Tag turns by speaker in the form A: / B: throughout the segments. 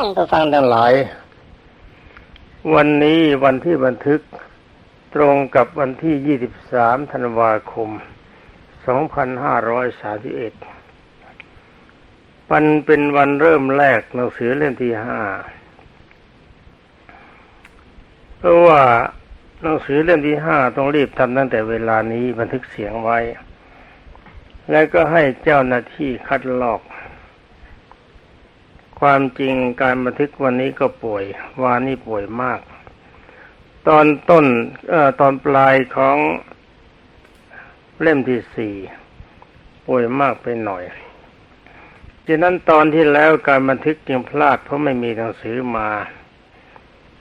A: ท่านผู้ฟังทั้งหลาย วันนี้วันที่บันทึกตรงกับวันที่ 23 ธันวาคม 2531มันเป็นวันเริ่มแรกหนังสือเล่มที่ห้าเพราะว่าหนังสือเล่มที่ห้าต้องรีบทำตั้งแต่เวลานี้บันทึกเสียงไว้ แล้วก็ให้เจ้าหน้าที่คัดลอก ความจริงการบันทึกวันนี้ก็ป่วย วานนี้ป่วยมาก ตอนต้นเอ่อตอนปลายของเล่มที่สี่ป่วยมากไปหน่อยฉะนั้นตอนที่แล้วการบันทึกยังพลาดเพราะไม่มีหนังสือมา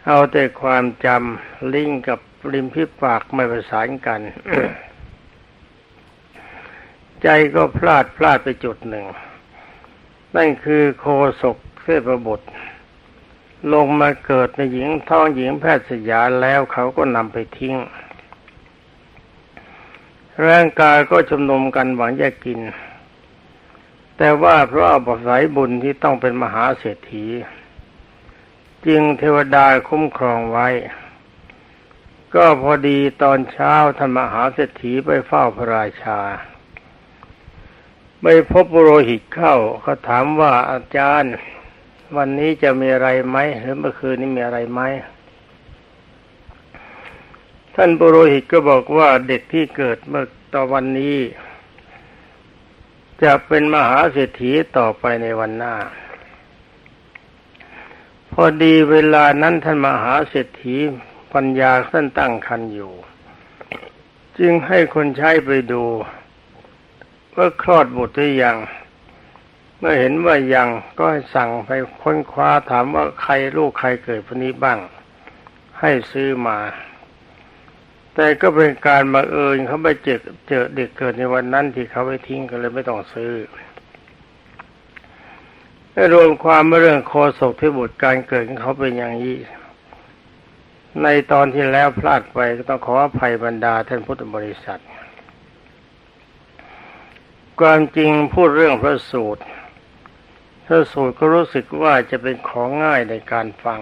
A: เอาแต่ความจำลิงก์กับริมพิปากไม่ประสานกัน ใจก็พลาดพลาดไปจุดหนึ่ง นั่นคือโคศก เทพบุตร ลงมาเกิดในหญิงท้องหญิงแพทย์สยามแล้วเขาก็นำไปทิ้ง ร่างกายก็ชุมนุมกันหวังจะกิน แต่ว่าเพราะอาบสายบุญที่ต้องเป็นมหาเศรษฐี จึงเทวดาคุ้มครองไว้ ก็พอดีตอนเช้าท่านมหาเศรษฐีไปเฝ้าพระราชาไปพบโรหิตเข้าเขาถามว่าอาจารย์ วันนี้จะมีอะไรไหมหรือเมื่อคืนนี้มีอะไรไหมท่านปุโรหิตก็บอกว่าเด็กที่เกิดเมื่อตอนวันนี้ จะเป็นมหาเศรษฐีต่อไปในวันหน้า พอดีเวลานั้นท่านมหาเศรษฐีปัญญาท่านตั้งคันอยู่ จึงให้คนใช้ไปดูว่าคลอดบุตรหรือยัง เมื่อเห็นว่ายังก็ให้สั่งไปค้นคว้าถามว่าใครลูกใครเกิดพนี้บ้าง ให้ซื้อมา แต่ก็เป็นการมาเอิญเขาไปเจอเจอเด็กเกิดในวันนั้นที่เขาไปทิ้งกันเลยไม่ต้องซื้อรวมความเรื่องโคศกที่บุตรการเกิดของเขาเป็นอย่างนี้ ในตอนที่แล้วพลาดไปก็ต้องขออภัยบรรดาท่านพุทธบริษัท ความจริงพูดเรื่องพระสูตร พระสูตรก็รู้สึกว่าจะเป็นของง่ายในการฟัง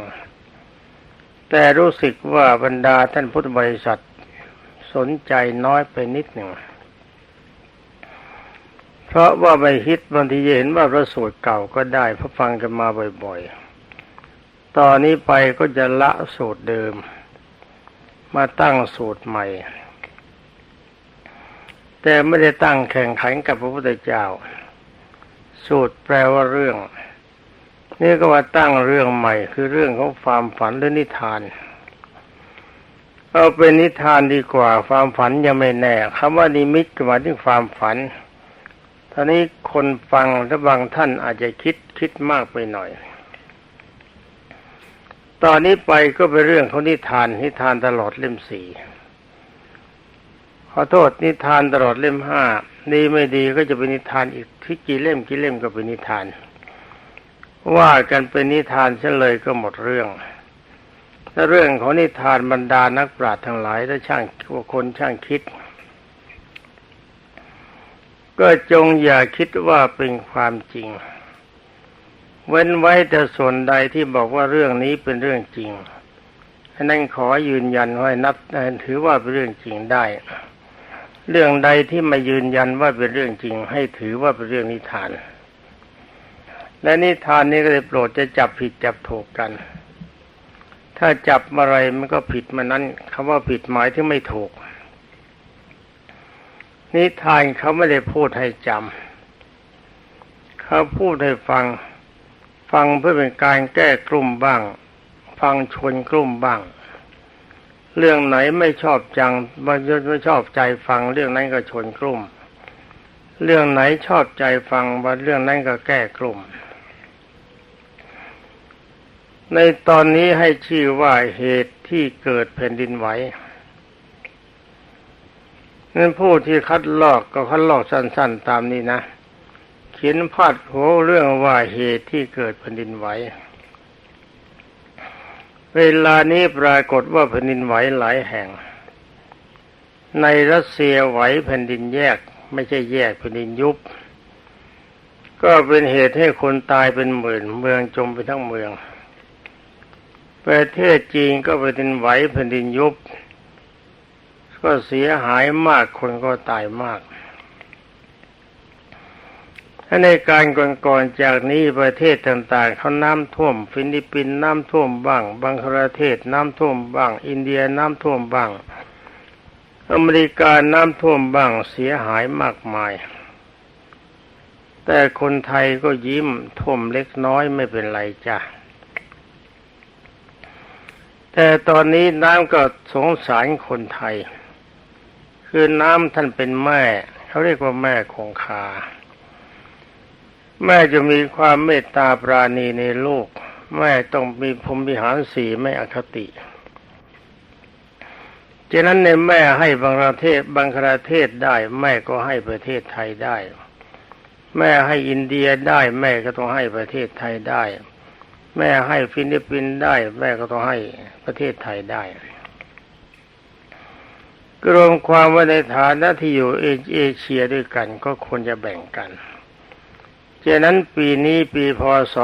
A: แต่รู้สึกว่าบรรดาท่านพุทธบริษัทสนใจน้อยไปนิดหนึ่ง เพราะว่าไปฮิตบางทีเห็นว่าพระสูตรเก่าก็ได้เพราะฟังกันมาบ่อยๆ ตอนนี้ไปก็จะละสูตรเดิม มาตั้งสูตรใหม่ แต่ไม่ได้ตั้งแข่งขันกับพระพุทธเจ้า สูตรแปลว่าเรื่อง นี่ก็ว่าตั้งเรื่องใหม่ คือเรื่องของความฝันหรือนิทาน เอาเป็นนิทานดีกว่า ความฝันยังไม่แน่คำว่านิมิตหมายถึงความฝันท่านี้คนฟังและบางท่านอาจจะคิดคิดมากไปหน่อย ตอนนี้ไปก็เป็นเรื่องของนิทานนิทานตลอดเล่มสี่ ขอโทษนิทานตลอดเล่มห้าดีไม่ดีก็จะเป็นนิทานอีกที่กี่เล่มกี่เล่มก็เป็นนิทาน ว่ากันเป็นนิทานเฉลยก็หมดเรื่องถ้าเรื่องของนิทานบรรดานักปราชญ์ทั้งหลายและช่างคนช่างคิด ก็จงอย่าคิดว่าเป็นความจริง เว้นไว้แต่ส่วนใดที่บอกว่าเรื่องนี้เป็นเรื่องจริงนั่นขอยืนยันไว้นับถือว่าเป็นเรื่องจริงได้ เรื่องใดที่มายืนยันว่าเป็นเรื่องจริง ให้ถือว่าเป็นเรื่องนิทาน และนิทานนี้ก็ได้โปรดจะจับผิดจับถูกกัน ถ้าจับอะไรมันก็ผิดมานั้นคำว่าผิดหมายที่ไม่ถูก นิทานเขาไม่ได้พูดให้จำเขาพูดให้ฟัง ฟังเพื่อเป็นการแก้กลุ่มบ้าง ฟังชนกลุ่มบ้าง เรื่องไหนไม่ชอบจังไม่ชอบใจฟัง เรื่องนั้นก็ชนกลุ่ม เรื่องไหนชอบใจฟังว่าเรื่องนั้นก็แก้กลุ่ม ในตอนนี้ให้ชื่อว่าเหตุที่เกิดแผ่นดินไหวนั่นผู้ที่คัดลอกก็คัดลอกสั้น ๆ ตามนี้นะเขียนพาดหัวเรื่องว่าเหตุที่เกิดแผ่นดินไหว เวลานี้ปรากฏว่าแผ่นดินไหวหลายแห่ง ในรัสเซียไหวแผ่นดินแยก ไม่ใช่แยกแผ่นดินยุบ ก็เป็นเหตุให้คนตายเป็นหมื่น เมืองจมไปทั้งเมือง ประเทศจีนก็แผ่นดินไหวแผ่นดินยุบ ก็เสียหายมากคนก็ตายมาก ในการก่อนๆจากนี้ประเทศต่างๆเขาน้ำท่วม ฟิลิปปินส์น้ำท่วมบ้างบังคลาเทศน้ำท่วมบ้าง อินเดียน้ำท่วมบ้าง อเมริกาน้ำท่วมบ้างเสียหายมากมาย แต่คนไทยก็ยิ้มท่วมเล็กน้อยไม่เป็นไรจ้ะแต่ตอนนี้น้ำก็สงสารคนไทย คือน้ำท่านเป็นแม่ เขาเรียกว่าแม่คงคา แม่จะมีความเมตตาปราณีในลูก แม่ต้องมีพรมวิหารสีไม่อคติฉะนั้นในแม่ให้บางประเทศบางประเทศได้ แม่ก็ให้ประเทศไทยได้ แม่ให้อินเดียได้ แม่ก็ต้องให้ประเทศไทยได้ แม่ให้ฟิลิปปินส์ได้ แม่ก็ต้องให้ประเทศไทยได้กรวมความว่าในฐานะที่อยู่เอเชียด้วยกันก็ควรจะแบ่งกัน ฉะนั้นปีนี้ปีพศ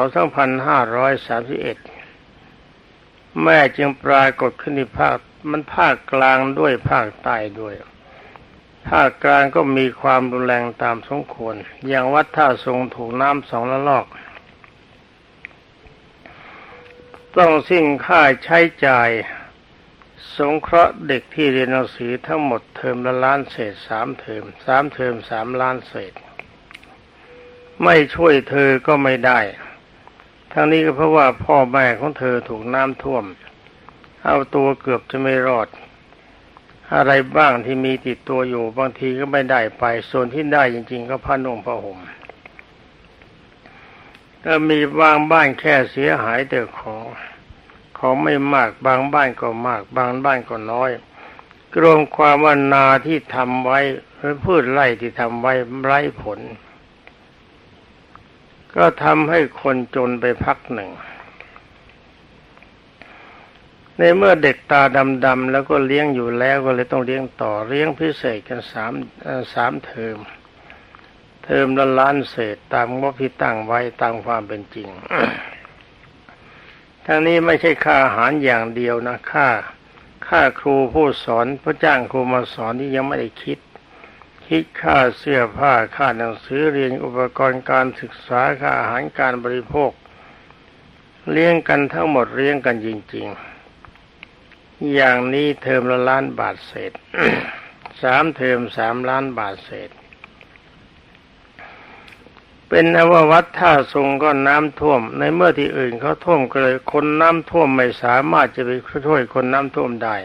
A: 2531 แม่จึงปรากฏขึ้นในภาคมันภาคกลางด้วยภาคใต้ด้วย ภาคกลางก็มีความรุนแรงตามสมควร อย่างวัดท่าทรงถูกน้ำสองละลอก ต้องสิ้นค่าใช้จ่าย สงเคราะห์เด็กที่เรียนหนังสือทั้งหมดเทอมละล้านเศษสามเทอมสามเทอมสามล้านเศษ ไม่ช่วยเธอก็ไม่ได้ ทั้งนี้ก็เพราะว่าพ่อแม่ของเธอถูกน้ำท่วม เอาตัวเกือบจะไม่รอด อะไรบ้างที่มีติดตัวอยู่บางทีก็ไม่ได้ไป ส่วนที่ได้จริง ๆ ก็ผ้านุ่งผ้าห่มก็มีบางบ้านแค่เสียหายแต่ของของไม่มากบางบ้านก็มาก บางบ้านก็น้อยรวมความว่านาที่ทำไว้หรือพืชไร่ที่ทำไว้ไร้ผล ก็ทำให้คนจนไปพักหนึ่ง ในเมื่อเด็กตาดำๆแล้วก็เลี้ยงอยู่แล้วก็เลยต้องเลี้ยงต่อเลี้ยงพิเศษกันสามสามเทอม เทอมละล้านเศษตามงบที่ตั้งไว้ตามความเป็นจริง ทั้งนี้ไม่ใช่ค่าอาหารอย่างเดียวนะค่าค่าครูผู้สอนพระจ้างครูมาสอนที่ยังไม่ได้คิด คิดค่าเสื้อผ้าค่าหนังสือเรียนอุปกรณ์การศึกษาค่าอาหารการบริโภค เลี้ยงกันทั้งหมดเลี้ยงกันจริง ๆ อย่างนี้เทอมละล้านบาทเศษสามเทอมสามล้านบาทเศษ เป็นนววัดท่าทรงก็น้ำท่วม ในเมื่อที่อื่นเขาท่วมก็เลยคนน้ำท่วมไม่สามารถจะไปช่วยคนน้ำท่วมได้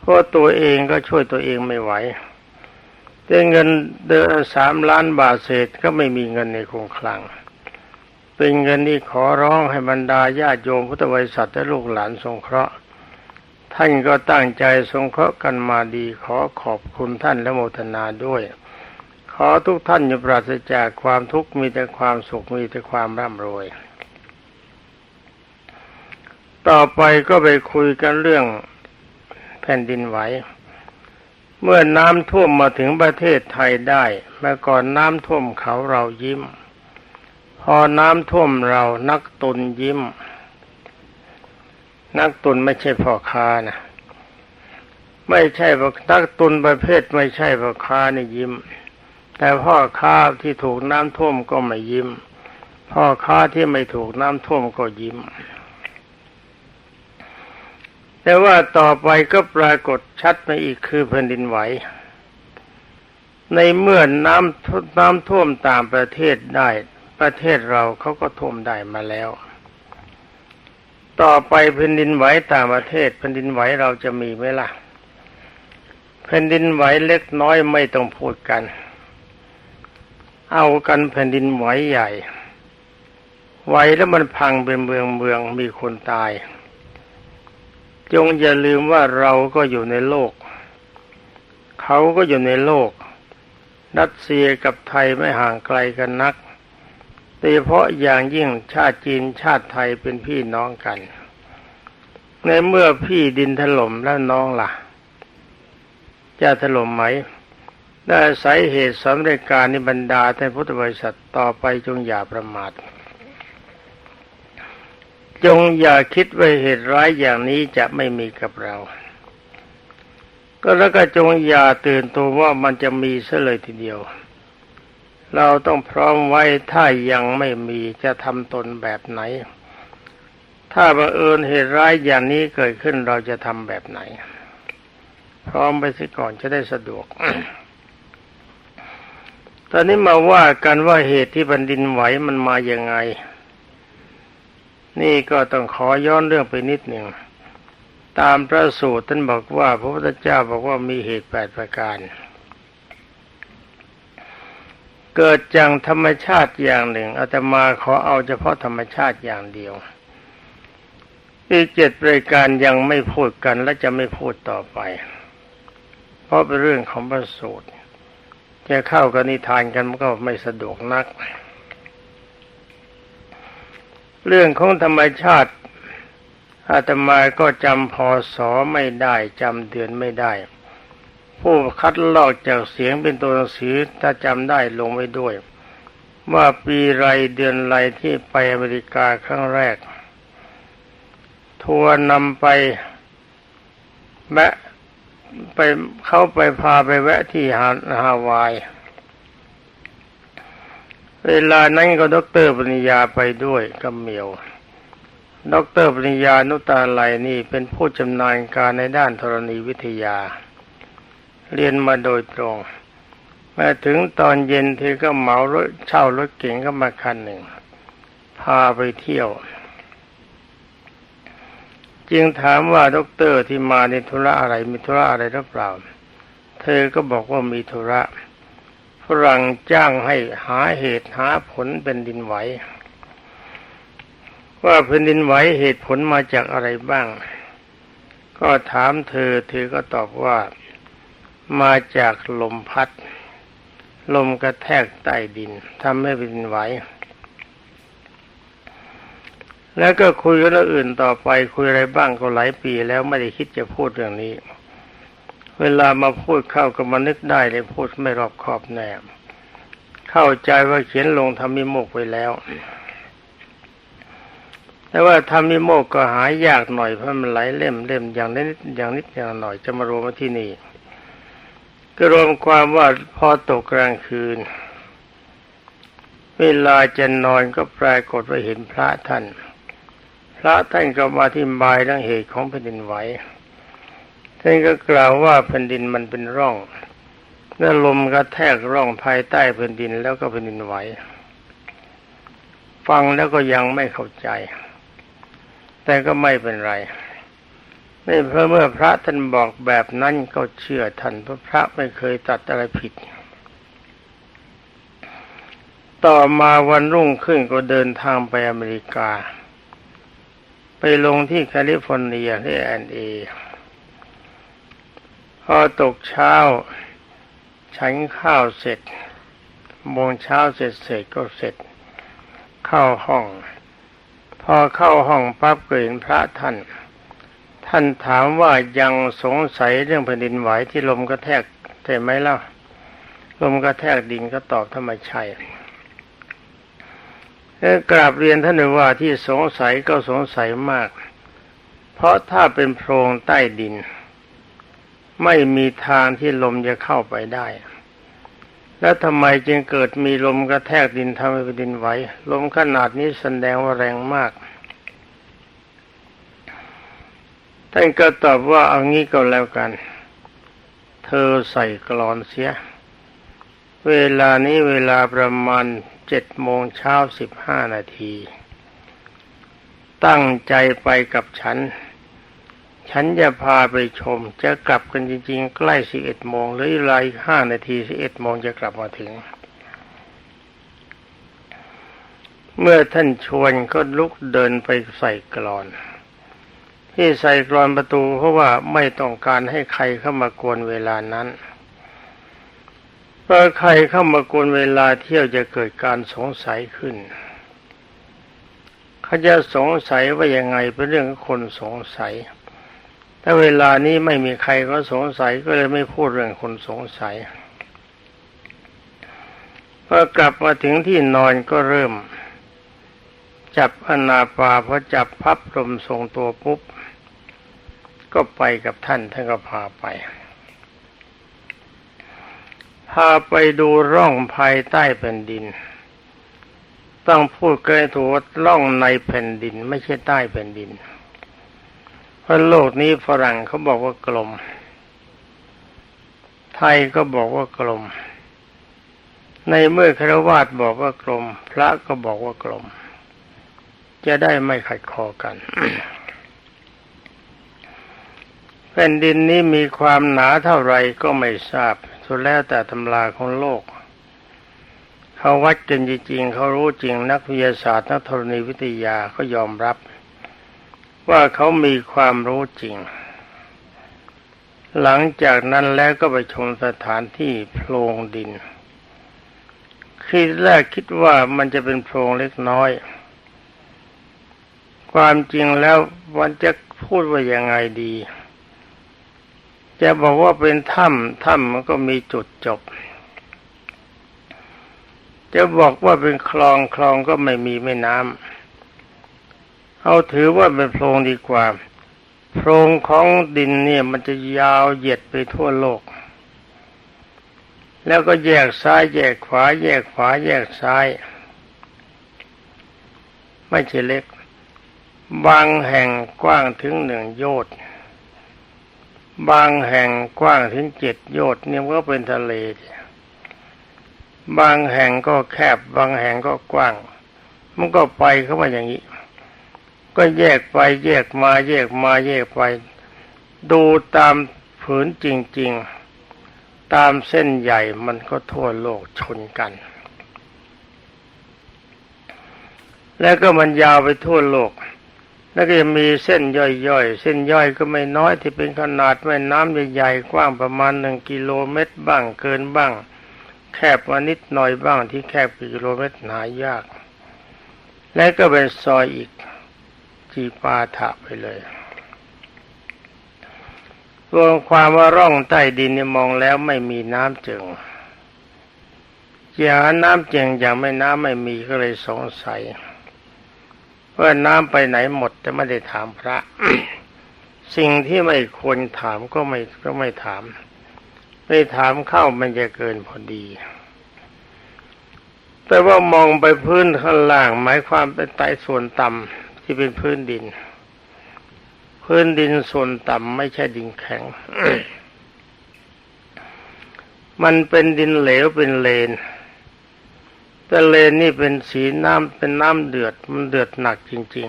A: เพราะตัวเองก็ช่วยตัวเองไม่ไหว แต่เงินเดือนสามล้านบาทเศษก็ไม่มีเงินในคงคลัง เป็นเงินที่ขอร้องให้บรรดาญาติโยมพุทธบริษัทและลูกหลานสงเคราะห์ ท่านก็ตั้งใจสงเคราะห์กันมาดีขอขอบคุณท่านและโมทนาด้วย ขอทุกท่านอย่าปราศจากความทุกข์มีแต่ความสุขมีแต่ความร่ำรวย ต่อไปก็ไปคุยกันเรื่องแผ่นดินไหว เมื่อน้ำท่วมมาถึงประเทศไทยได้เมื่อก่อนน้ำท่วมเขาเรายิ้ม พอน้ำท่วมเรานักตุนยิ้ม นักตุนไม่ใช่พ่อค้านะไม่ใช่นักตุนประเภทไม่ใช่พ่อค้านี่ยิ้ม แต่พ่อค้าที่ถูกน้ำท่วมก็ไม่ยิ้ม พ่อค้าที่ไม่ถูกน้ำท่วมก็ยิ้ม แต่ว่าต่อไปก็ปรากฏชัดมาอีกคือแผ่นดินไหว ในเมื่อน้ำน้ำท่วมตามประเทศได้ ประเทศเราเขาก็ท่วมได้มาแล้ว ต่อไปแผ่นดินไหวต่างประเทศแผ่นดินไหวเราจะมีไหมล่ะแผ่นดินไหวเล็กน้อยไม่ต้องพูดกัน เอากันแผ่นดินไหวใหญ่ ไหวแล้วมันพังเป็นเมืองเมืองมีคนตาย จงอย่าลืมว่าเราก็อยู่ในโลก เขาก็อยู่ในโลก รัสเซียกับไทยไม่ห่างไกลกันนักโดยเฉพาะอย่างยิ่งชาติจีนชาติไทยเป็นพี่น้องกัน ในเมื่อพี่ดินถล่มแล้วน้องละ่ะ จะถล่มไหมได้อายเหตุสำเร็จการนิบรรดาท่านพุทธบริษัทต่อไปจงอย่าประมาท จงอย่าคิดว่าเหตุร้ายอย่างนี้จะไม่มีกับเรา ก็แล้วก็จงอย่าตื่นตัวว่ามันจะมีเสเลยทีเดียว เราต้องพร้อมไว้ถ้ายังไม่มีจะทำตนแบบไหน ถ้าบังเอิญเหตุร้ายอย่างนี้เกิดขึ้นเราจะทำแบบไหน พร้อมไปสิก่อนจะได้สะดวกตอนนี้มาว่ากันว่าเหตุที่แผ่นดินไหวมันมาอย่างไง นี่ก็ต้องขอย้อนเรื่องไปนิดหนึ่ง ตามพระสูตรท่านบอกว่า พระพุทธเจ้าบอกว่ามีเหตุแปดประการ เกิดจากธรรมชาติอย่างหนึ่งอาตมาขอเอาเฉพาะธรรมชาติอย่างเดียวอีกเจ็ดรายการยังไม่พูดกันและจะไม่พูดต่อไป เพราะเป็นเรื่องของพระสูตร จะเข้ากันนิทานกันมันก็ไม่สะดวกนัก เรื่องของธรรมชาติอาตมาก็จำพอสอไม่ได้จำเดือนไม่ได้ ผู้คัดลอกจากเสียงเป็นตัวหนังสือถ้าจำได้ลงไว้ด้วย ว่าปีไรเดือนไรที่ไปอเมริกาครั้งแรก ทัวร์นำไปแวะไปเขาไปพาไปแวะที่ฮาวาย เวลานั้นก็ดรปริญญาไปด้วยกับเหมียวดรปริญญานุตาไลนี่เป็นผู้ชำนาญการในด้านธรณีวิทยา เรียนมาโดยตรง มาถึงตอนเย็นเธอก็เหมารถเช่ารถเก๋งก็มาคันหนึ่ง พาไปเที่ยว จึงถามว่าด็อกเตอร์ที่มาในธุระอะไรมีธุระอะไรหรือเปล่า เธอก็บอกว่ามีธุระ ฝรั่งจ้างให้หาเหตุหาผลเป็นดินไหว ว่าแผ่นดินไหวเหตุผลมาจากอะไรบ้าง ก็ถามเธอเธอก็ตอบว่ามาจากลมพัด ลมกระแทกใต้ดินทำให้แผ่นดินไหวแล้วก็คุยเรื่องอื่นต่อไปคุยอะไรบ้างก็หลายปีแล้วไม่ได้คิดจะพูดเรื่องนี้ เวลามาพูดเข้าก็มานึกได้เลยพูดไม่รอบคอบแน่เข้าใจว่าเขียนลงทำมิโมกไว้แล้ว แต่ว่าทำมิโมกก็หายากหน่อยเพราะมันหลายเล่มเล่มอย่างนิดอย่างนิดอย่างหน่อยจะมารวมมาที่นี่ ก็รวมความว่าพอตกกลางคืน เวลาจะนอนก็ปรากฏว่าเห็นพระท่าน พระท่านก็มาที่บายเรื่องเหตุของแผ่นดินไหว ท่านก็กล่าวว่าแผ่นดินมันเป็นร่องแล้วลมกระแทกร่องภายใต้แผ่นดินแล้วก็แผ่นดินไหว ฟังแล้วก็ยังไม่เข้าใจ แต่ก็ไม่เป็นไรนี่เพราะเมื่อพระท่านบอกแบบนั้นก็เชื่อท่านเพราะพระไม่เคยตัดอะไรผิด ต่อมาวันรุ่งขึ้นก็เดินทางไปอเมริกา ไปลงที่แคลิฟอร์เนียที่แอนเอ พอตกเช้า ฉันข้าวเสร็จโมงเช้าเสร็จเสร็จก็เสร็จ เข้าห้อง พอเข้าห้องปั๊บก็เห็นพระท่าน ท่านถามว่ายังสงสัยเรื่องแผ่นดินไหวที่ลมกระแทกใช่ไหมเล่าลมกระแทกดินก็ตอบทำไมใช่กราบเรียนท่านว่าที่สงสัยก็สงสัยมาก เพราะถ้าเป็นโพรงใต้ดิน ไม่มีทางที่ลมจะเข้าไปได้ แล้วทำไมจึงเกิดมีลมกระแทกดินทำให้แผ่นดินไหวลมขนาดนี้แสดงว่าแรงมากท่านก็ตอบว่าเอางี้ก็แล้วกัน เธอใส่กรอนเสีย เวลานี้เวลาประมาณเจ็ดโมงเช้าสิบห้านาที ตั้งใจไปกับฉัน ฉันจะพาไปชมจะกลับกันจริง ๆ ใกล้สิบเอ็ดโมงหรือเวลาห้านาทีสิบเอ็ดโมงจะกลับมาถึง เมื่อท่านชวนก็ลุกเดินไปใส่กรอน ที่ใส่กรอนประตูเพราะว่าไม่ต้องการให้ใครเข้ามากวนเวลานั้นเพราะใครเข้ามากวนเวลาเที่ยวจะเกิดการสงสัยขึ้นเขาจะสงสัยว่ายังไงเป็นเรื่องคนสงสัย แต่เวลานี้ไม่มีใครก็สงสัยก็เลยไม่พูดเรื่องคนสงสัยพอกลับมาถึงที่นอนก็เริ่ม จับอนาปาพอจับพับลมทรงตัวปุ๊บ ก็ไปกับท่านท่านก็พาไป พาไปดูร่องภายใต้แผ่นดิน ต้องพูดเกันถูกว่าร่องในแผ่นดิน ไม่ใช่ใต้แผ่นดิน เพราะโลกนี้ฝรั่งเขาบอกว่ากลม ไทยก็บอกว่ากลม ในเมื่อคารวาสบอกว่ากลม พระก็บอกว่ากลม จะได้ไม่ขัดคอกันแผ่นดินนี้มีความหนาเท่าไรก็ไม่ทราบ สุดแล้วแต่ตำราของโลก เขาวัดกันจริงๆ เขารู้จริงนักวิทยาศาสตร์นักธรณีวิทยาก็ยอมรับ ว่าเขามีความรู้จริง หลังจากนั้นแล้วก็ไปชมสถานที่โพรงดิน คิดแรกคิดว่ามันจะเป็นโพรงเล็กน้อย ความจริงแล้วมันจะพูดว่ายังไงดี จะบอกว่าเป็นถ้ำถ้ำมันก็มีจุดจบ จะบอกว่าเป็นคลองคลองก็ไม่มีแม่น้ำ เอาถือว่าเป็นโพรงดีกว่า โพรงของดินเนี่ยมันจะยาวเหยียดไปทั่วโลก แล้วก็แยกซ้ายแยกขวา แยกขวาแยกซ้าย ไม่ใช่เล็ก บางแห่งกว้างถึงหนึ่งโยชน์บางแห่งกว้างถึงเจ็ดโยชน์เนี่ยก็เป็นทะเล บางแห่งก็แคบบางแห่งก็กว้าง มันก็ไปเข้ามาอย่างนี้ ก็แยกไปแยกมาแยกมาแยกไป ดูตามผืนจริง ๆ ตามเส้นใหญ่มันก็ทั่วโลกชนกัน แล้วก็มันยาวไปทั่วโลก แล้วก็จะมีเส้นย่อยๆ เส้นย่อยก็ไม่น้อยที่เป็นขนาดแม่น้ำใหญ่ๆกว้างประมาณหนึ่งกิโลเมตรบ้างเกินบ้าง แคบมานิดหน่อยบ้างที่แคบกิโลเมตรหายาก และก็เป็นซอยอีก จีปาถะไปเลยรวมความว่าร่องใต้ดินเนี่ยมองแล้วไม่มีน้ำจึงอย่าน้ำเจงอย่างไม่น้ำไม่มีก็เลยสงสัยว่าน้ำไปไหนหมดจะไม่ได้ถามพระ สิ่งที่ไม่ควรถามก็ไม่ก็ไม่ถาม ไม่ถามเข้ามันจะเกินพอดี แต่ว่ามองไปพื้นข้างล่าง หมายความเป็นใต้ส่วนต่ำ ที่เป็นพื้นดิน พื้นดินส่วนต่ำไม่ใช่ดินแข็ง มันเป็นดินเหลวเป็นเลน แต่เลนนี่เป็นสีน้ำเป็นน้ำเดือดมันเดือดหนักจริง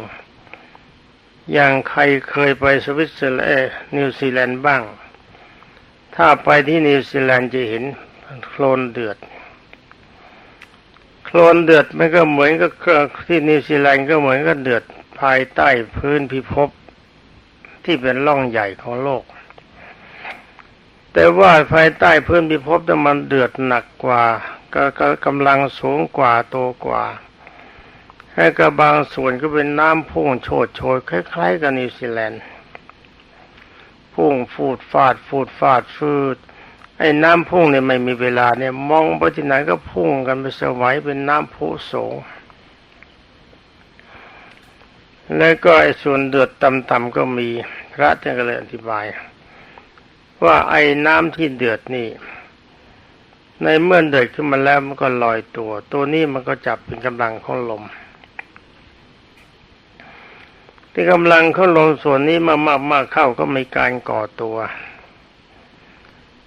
A: ๆ อย่างใครเคยไปสวิตเซอร์แลนด์นิวซีแลนด์บ้าง ถ้าไปที่นิวซีแลนด์จะเห็นโคลนเดือดโคลนเดือดมันก็เหมือนกับที่นิวซีแลนด์ก็เหมือนกับเดือดายใต้พื้นพิภพที่เป็นร่องใหญ่ของโลก แต่ว่าภายใต้พื้นพิภพนั้นมันเดือดหนักกว่า ก็กำลังสูงกว่าโตกว่าให้กับบางส่วนก็เป็นน้ำพุ่งโชดโชยคล้ายๆกับนิวซีแลนด์พุ่งฟูดฟาดฟูดฟาดฟืดไอ้น้ำพุ่งเนี่ยไม่มีเวลาเนี่ยมองไปที่ไหนก็พุ่งกันไปสวัยเป็นน้ำพุโสง แล้วก็ไอ้ส่วนเดือดต่ำๆก็มีพระท่านก็เลยอธิบาย ว่าไอ้น้ำที่เดือดนี่ ในเมื่อเดือดขึ้นมาแล้วมันก็ลอยตัว ตัวนี้มันก็จับเป็นกำลังของลม ที่กำลังของลมส่วนนี้มามากๆเข้าก็มีการก่อตัว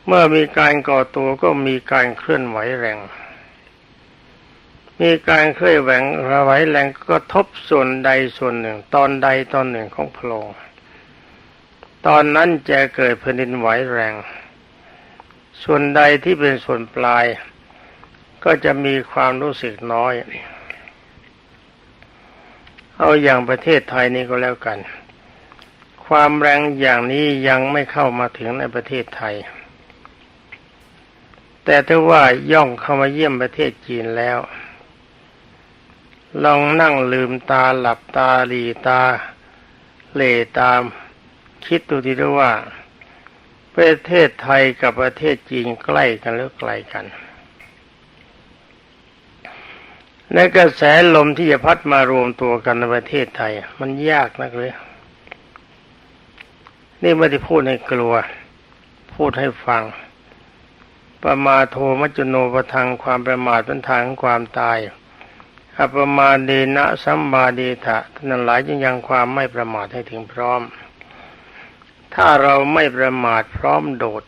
A: เมื่อมีการก่อตัวก็มีการเคลื่อนไหวแรง มีการเคลื่อนไหวนระไหวแรงก็ทบส่วนใดส่วนหนึ่ง ตอนใดตอนหนึ่งของโพรงตอนนั้นจะเกิดแผ่นดินไหวแรง ส่วนใดที่เป็นส่วนปลาย ก็จะมีความรู้สึกน้อย เอาอย่างประเทศไทยนี้ก็แล้วกัน ความแรงอย่างนี้ยังไม่เข้ามาถึงในประเทศไทย แต่ถ้าว่าย่องเข้ามาเยี่ยมประเทศจีนแล้ว ลองนั่งลืมตาหลับตาหลีตาเลตาม คิดดูทีด้วยว่า ประเทศไทยกับประเทศจีนใกล้กันหรือไกลกันในกระแสลมที่จะพัดมารวมตัวกันในประเทศไทย มันยากนักเลย นี่ไม่ได้พูดให้กลัว พูดให้ฟัง ประมาโทมัจจุโนประทังความประมาทเป็นทางของความตาย อัปมาเดนะสัมมาเดทะท่านหลายจึงยังความไม่ประมาทให้ถึงพร้อม ถ้าเราไม่ประมาทพร้อมโดด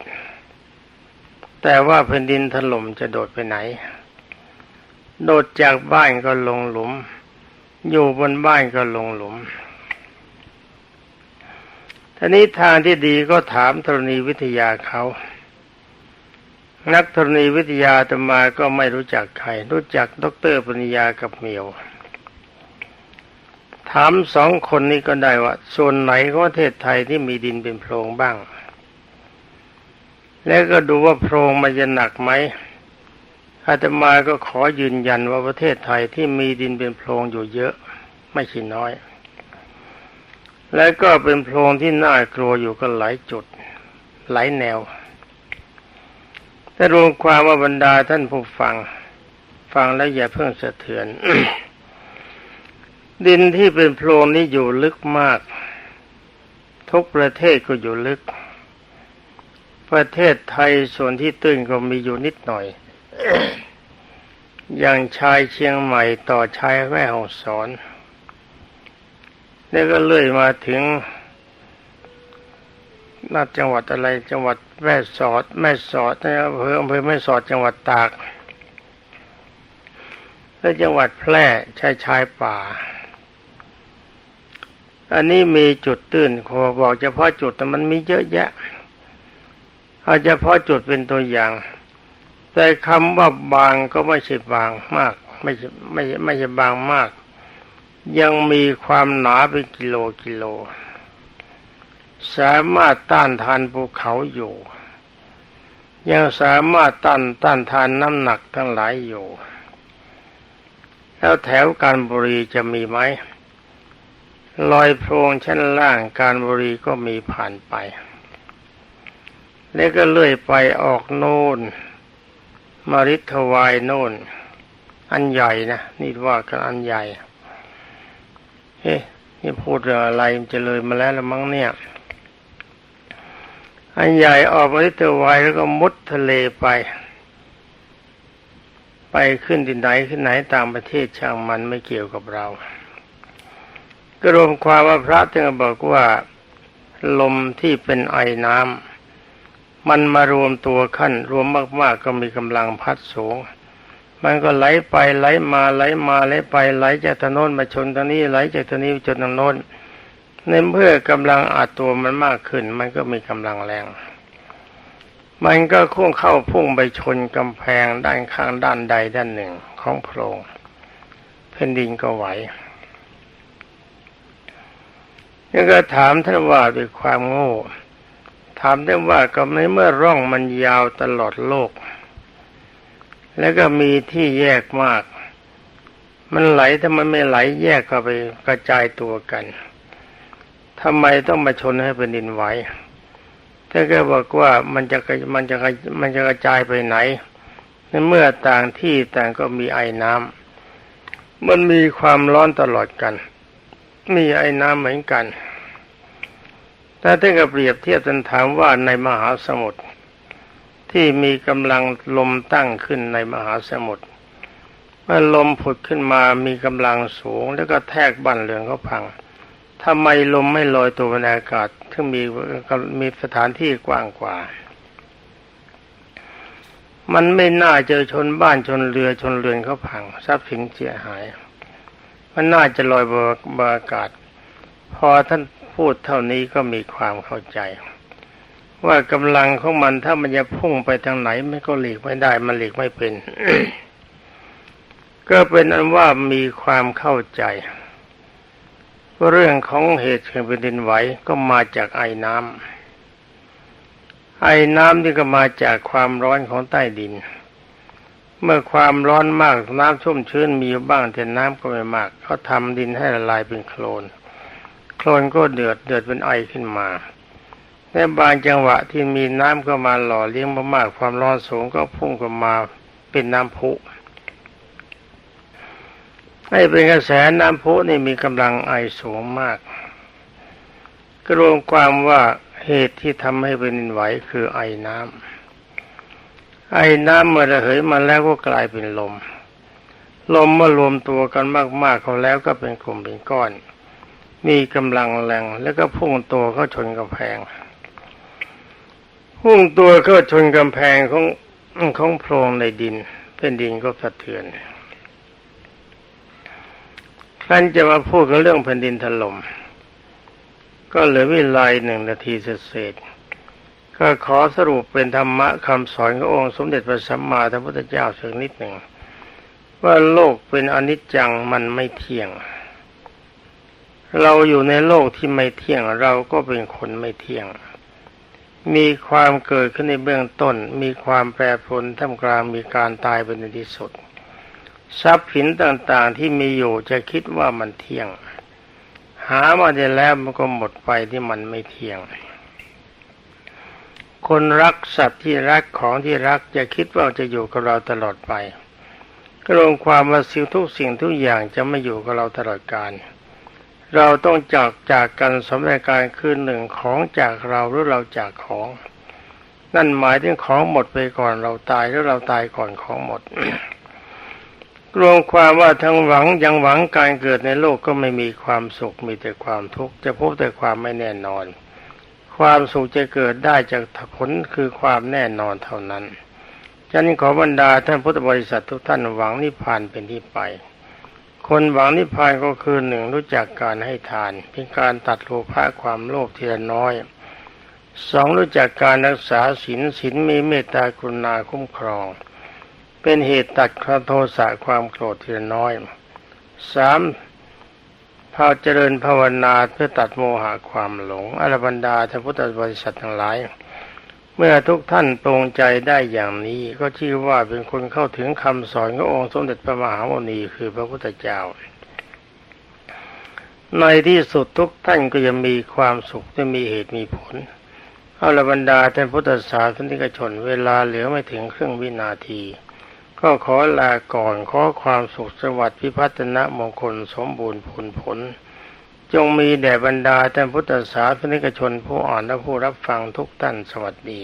A: แต่ว่าแผ่นดินถล่มจะโดดไปไหน โดดจากบ้านก็ลงหลุม อยู่บนบ้านก็ลงหลุมทีนี้ทางที่ดีก็ถามธรณีวิทยาเขา นักธรณีวิทยาตมาก็ไม่รู้จักใคร รู้จักดรปริญญากับเมียว ถามสองคนนี้ก็ได้ว่าส่วนไหนของประเทศไทยที่มีดินเป็นโพรงบ้าง แล้วก็ดูว่าโพรงมันจะหนักไหมอาตมาก็ขอยืนยันว่าประเทศไทยที่มีดินเป็นโพรงอยู่เยอะ ไม่ใช่น้อย และก็เป็นโพรงที่น่ากลัวอยู่ก็หลายจุด หลายแนว แต่รวมความว่าบรรดาท่านผู้ฟัง ฟังแล้วอย่าเพิ่งสะเทือน ดินที่เป็นโพรงนี้อยู่ลึกมาก ทุกประเทศก็อยู่ลึก ประเทศไทยส่วนที่ตื้นก็มีอยู่นิดหน่อย อย่างชายเชียงใหม่ต่อชายแม่ฮ่องสอนแล้วก็เลื่อยมาถึงนาจังหวัดอะไรจังหวัด แม่สอดแม่สอดนะอำเภออำเภอแม่สอดจังหวัดตากและจังหวัดแพร่ชายชายป่า อันนี้มีจุดตื้นขอบอกเฉพาะจุดแต่มันมีเยอะแยะเอาเฉพาะจุดเป็นตัวอย่าง แต่คำว่าบางก็ไม่ใช่บางมาก ไม่ใช่ไม่ไม่ใช่บางมาก ยังมีความหนาเป็นกิโลกิโล สามารถต้านทานภูเขาอยู่ ยังสามารถต้านต้านทานน้ำหนักทั้งหลายอยู่ แล้วแถวการบุรีจะมีไหมลอยโพรงชั้นล่างการบุรีก็มีผ่านไป แล้วก็เลื่อยไปออกโน่นมาริทวายโน่น อันใหญ่นะนี่ว่ากันอันใหญ่เฮ้นี่พูดเรื่องอะไรมันจะเลยมาแล้วละมั้งเนี่ย อันใหญ่ออกมาริทวายแล้วก็มุดทะเลไป ไปขึ้นที่ไหนขึ้นไหนตางประเทศช่างมันไม่เกี่ยวกับเรา ก็รวมความว่าพระจึงบอกว่าลมที่เป็นไอน้ำมันมารวมตัวขั้นรวมมาก ๆ ก็มีกำลังพัดสูง มันก็ไหลไปไหลมาไหลมาไหลไปไหลจากทางโน้นมาชนทางนี้ไหลจากทางนี้จนทางโน้น ในเมื่อกำลังอาตัวมันมากขึ้น มันก็มีกำลังแรง มันก็คุ้งเข้าพุ่งไปชนกำแพงด้านข้างด้านใดด้านหนึ่งของโพรงแผ่นดินก็ไหวยังก็ถามท่านว่าด้วยความโง่ ถามได้ว่าก็ในเมื่อร่องมันยาวตลอดโลก แล้วก็มีที่แยกมาก มันไหลถ้ามันไม่ไหลแยกเข้าไปกระจายตัวกัน ทำไมต้องมาชนให้เป็นดินไหวถ้าก็บอกว่ามันจะมันจะมันจะกระจายไปไหนในเมื่อต่างที่ต่างก็มีไอ้น้ำมันมีความร้อนตลอดกัน มีไอ้น้ำเหมือนกันแต่ถ้ากับเปรียบเทียบกันถามว่าในมหาสมุทรที่มีกำลังลมตั้งขึ้นในมหาสมุทรเมื่อลมผุดขึ้นมามีกำลังสูงแล้วก็แทกบ้านเรือนเขาพัง ทำไมลมไม่ลอยตัวในอากาศถึงมีมีสถานที่กว้างกว่า มันไม่น่าจะชนบ้านชนเรือชนเรือนเขาพังทรัพย์สินเสียหาย มันน่าจะลอยบนอากาศ พอท่านพูดเท่านี้ก็มีความเข้าใจ ว่ากำลังของมันถ้ามันจะพุ่งไปทางไหนมันก็หลีกไม่ได้มันหลีกไม่เป็น ก็เป็นอันว่ามีความเข้าใจ เรื่องของเหตุแห่งแผ่นดินไหวก็มาจากไอ้น้ำไอ้น้ำที่ก็มาจากความร้อนของใต้ดิน เมื่อความร้อนมากน้ำชุ่มชื้นมีอยู่บ้างแต่น้ำก็ไม่มากเขาทำดินให้ละลายเป็นโคลน โคลนก็เดือดเดือดเป็นไอขึ้นมาในบางจังหวะที่มีน้ำก็มาหล่อเลี้ยงมากๆความร้อนสูงก็พุ่งขึ้นมาเป็นน้ำพุ ให้เป็นกระแสน้ำพุนี่มีกำลังไอสูงมากก็รวมความว่าเหตุที่ทำให้เป็นดินไหวคือไอน้ำไอน้ำเมื่อระเหยมาแล้วก็กลายเป็นลม ลมเมื่อรวมตัวกันมากๆเขาแล้วก็เป็นกลุ่มเป็นก้อน มีกำลังแรงแล้วก็พุ่งตัวเข้าชนกำแพง พุ่งตัวเข้าชนกำแพงของของโพรงในดินเป็นดินก็สะเทือน ท่านจะมาพูดกันเรื่องแผ่นดินถล่มก็เหลือเวลาหนึ่งนาทีเศษก็ขอสรุปเป็นธรรมะคำสอนขององค์สมเด็จพระสัมมาสัมพุทธเจ้าสักนิดหนึ่งว่าโลกเป็นอนิจจังมันไม่เที่ยง เราอยู่ในโลกที่ไม่เที่ยงเราก็เป็นคนไม่เที่ยง มีความเกิดขึ้นในเบื้องต้น มีความแปรปรวนท่ามกลางมีการตายเป็นในที่สุด ทรัพย์สินต่างๆที่มีอยู่จะคิดว่ามันเที่ยง หามาได้แล้วมันก็หมดไปที่มันไม่เที่ยง คนรักสัตว์ที่รักของที่รักจะคิดว่าจะอยู่กับเราตลอดไปก็รวมความว่าสิ่งทุกสิ่งทุกอย่างจะไม่อยู่กับเราตลอดกาลเราต้องจากจากกันสมรการคือหนึ่งของจากเราหรือเราจากของ นั่นหมายถึงของหมดไปก่อนเราตายหรือเราตายก่อนของหมด รวมความว่าทั้งหวังยังหวังการเกิดในโลกก็ไม่มีความสุขมีแต่ความทุกข์จะพบแต่ความไม่แน่นอน ความสุขจะเกิดได้จากผลคือความแน่นอนเท่านั้นฉันขอบรรดาท่านพุทธบริษัททุกท่านหวังนิพพานเป็นที่ไป คนหวังนิพพานก็คือหนึ่งรู้จักการให้ทาน เป็นการตัดโลภะความโลภทีละน้อยสองรู้จักการรักษาศีลศีลมีเมตตากรุณาคุ้มครอง เป็นเหตุตัดความโทสะความโกรธทีละน้อยสามพาเจริญภาวนาเพื่อตัดโมหะความหลงอรบรรดาท่านพุทธบริษัททั้งหลาย เมื่อทุกท่านปรงใจได้อย่างนี้ก็ชื่อว่าเป็นคนเข้าถึงคำสอนขององค์สมเด็จพระมหาโมนีคือพระพุทธเจ้า ในที่สุดทุกท่านก็จะมีความสุขจะมีเหตุมีผลเอาละบรรดาท่านพุทธศาสนิกชน เวลาเหลือไม่ถึงครึ่งวินาที ก็ขอลาก่อนขอความสุขสวัสดิ์พิพัฒนมงคลสมบูรณ์ผลผล จงมีแด่บรรดาท่านพุทธศาสนิกชนผู้อ่านและผู้รับฟังทุกท่านสวัสดี